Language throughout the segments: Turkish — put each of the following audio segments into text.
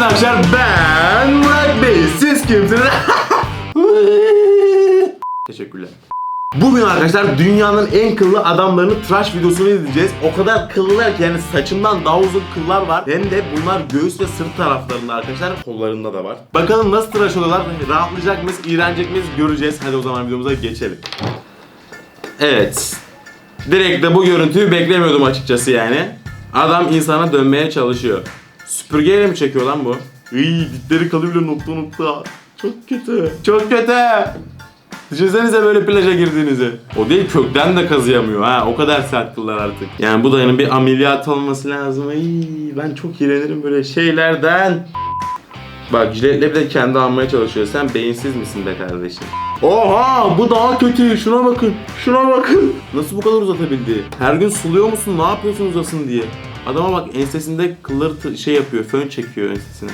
arkadaşlar ben Murat Bey. Siz kimsiniz? Teşekkürler. Bugün arkadaşlar dünyanın en kıllı adamlarının tıraş videosunu izleyeceğiz. O kadar kıllılar ki yani saçımdan daha uzun kıllar var. Hem de bunlar göğüs ve sırt taraflarında arkadaşlar. Kollarında da var. Bakalım nasıl tıraş oluyorlar? Rahatlayacak mıyız, iğrenecek miyiz göreceğiz. Hadi o zaman videomuza geçelim. Evet. Direkt de bu görüntüyü beklemiyordum açıkçası yani. Adam insana dönmeye çalışıyor. Süpürgeyle mi çekiyor lan bu? İyi dipleri kalıyor bile nokta nokta. Çok kötü. Çok kötü. Düşünsenize böyle plaja girdiğinizi. O değil kökten de kazıyamıyor ha. O kadar sert kıllar artık. Yani bu dayının bir ameliyat olması lazım. Ay, ben çok iğrenirim böyle şeylerden. Bak jiletle bir de kendi almaya çalışıyor. Sen beyinsiz misin be kardeşim? Oha bu daha kötü. Şuna bakın. Şuna bakın. Nasıl bu kadar uzatabildi? Her gün suluyor musun? Ne yapıyorsun uzasın diye. Adama bak ensesinde kılları şey yapıyor. Fön çekiyor ensesine.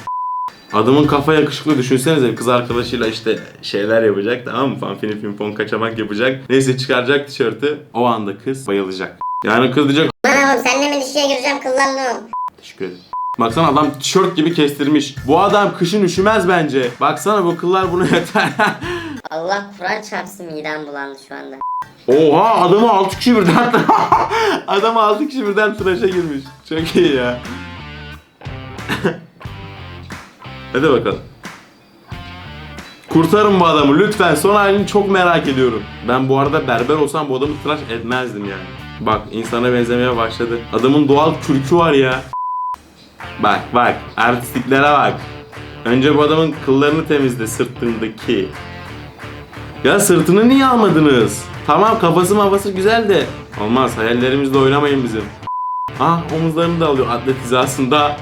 Adamın kafa yakışıklı düşünsenize kız arkadaşıyla işte şeyler yapacak tamam mı? Fanfini pimpon kaçamak yapacak. Neyse çıkaracak tişörtü. O anda kız bayılacak. Yani kız diyecek Lan oğlum seninle mi dişiye gireceğim kıllarlı Teşekkür ederim. Baksana adam tişört gibi kestirmiş. Bu adam kışın üşümez bence. Baksana bu kıllar buna yeter. Allah Kur'an çarpsın midem bulandı şu anda. Oha adamı 6 kişi birden adamı 6 kişi birden tıraşa girmiş. Çok iyi ya. Hadi bakalım. Kurtarın bu adamı lütfen. Son halini çok merak ediyorum. Ben bu arada berber olsam bu adamı tıraş etmezdim yani. Bak insana benzemeye başladı. Adamın doğal kürkü var ya. Bak bak artistliklere bak. Önce bu adamın kıllarını temizle sırtındaki. Ya sırtını niye almadınız? Tamam kafası mafası güzel de. Olmaz hayallerimizle oynamayın bizim. Ah omuzlarını da alıyor atlet hizasında.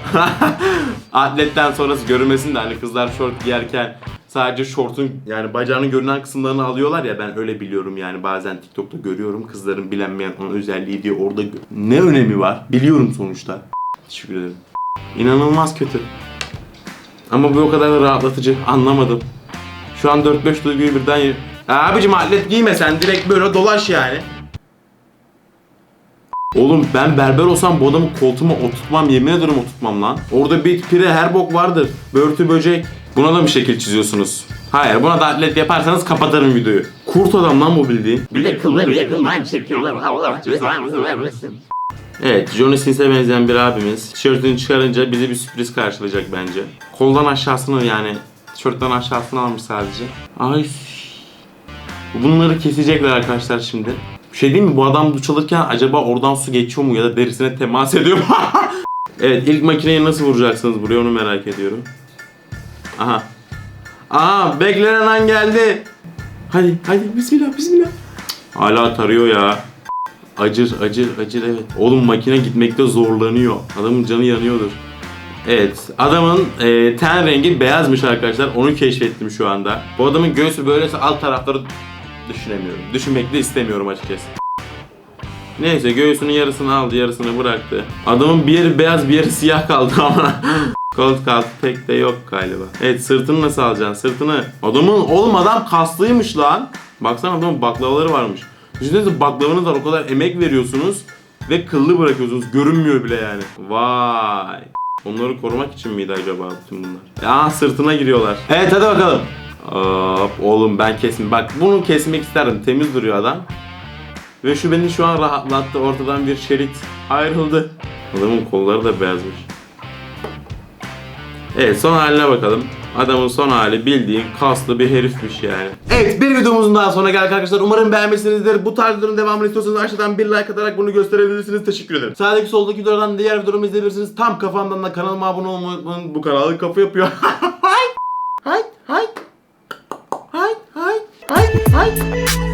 Atletten sonrası görünmesin de hani kızlar şort giyerken sadece şortun yani bacağının görünen kısımlarını alıyorlar ya ben öyle biliyorum yani bazen TikTok'ta görüyorum kızların bilinmeyen onun özelliği diye orada ne önemi var biliyorum sonuçta. Teşekkür ederim. İnanılmaz kötü. Ama bu o kadar da rahatlatıcı anlamadım. Şu an 4-5 duyguyu birden abicim atlet giyme sen direkt böyle dolaş yani. Oğlum ben berber olsam bu adamı koltuğuma oturtmam yemin ederim oturtmam lan. Orada bit pire her bok vardır. Börtü böcek. Buna da mı şekil çiziyorsunuz? Hayır buna da atlet yaparsanız kapatırım videoyu. Kurt adam lan bu bildiğin. Evet, Johnny Sins'e benzeyen bir abimiz. Tişörtünü çıkarınca bizi bir sürpriz karşılayacak bence. Koldan aşağısını yani tişörtten aşağısını almış sadece. Ay. Bunları kesecekler arkadaşlar şimdi. Şey değil mi? Bu adam duş alırken acaba oradan su geçiyor mu ya da derisine temas ediyor mu? evet, ilk makineyi nasıl vuracaksınız buraya onu merak ediyorum. Aha. Aha, beklenen an geldi. Hadi, hadi bismillah, bismillah. Hala tarıyor ya. Acır acır acır evet. Oğlum makine gitmekte zorlanıyor. Adamın canı yanıyordur. Evet adamın e, ten rengi beyazmış arkadaşlar. Onu keşfettim şu anda. Bu adamın göğsü böylese alt tarafları düşünemiyorum. Düşünmek de istemiyorum açıkçası. Neyse göğsünün yarısını aldı yarısını bıraktı. Adamın bir yeri beyaz bir yeri siyah kaldı ama. Kolt kaldı pek de yok galiba. Evet sırtını nasıl alacaksın sırtını? Adamın oğlum adam kaslıymış lan. Baksana adamın baklavaları varmış. Düşünsenize baklavanız var o kadar emek veriyorsunuz ve kıllı bırakıyorsunuz. Görünmüyor bile yani. Vay. Onları korumak için miydi acaba bütün bunlar? Ya sırtına giriyorlar. Evet hadi bakalım. Hop oğlum ben kesme. Bak bunu kesmek isterdim. Temiz duruyor adam. Ve şu beni şu an rahatlattı. Ortadan bir şerit ayrıldı. Adamın kolları da beyazmış. Evet son haline bakalım. Adamın son hali bildiğin kaslı bir herifmiş yani. Evet bir videomuzun daha sonuna geldik arkadaşlar. Umarım beğenmişsinizdir. Bu tarz videoların devamını istiyorsanız aşağıdan bir like atarak bunu gösterebilirsiniz. Teşekkür ederim. Sağdaki soldaki videolardan diğer videolarımı izleyebilirsiniz. Tam kafamdan da kanalıma abone olmayı. Bu kanalı kapı yapıyor. hay hay hay hay hay hay hay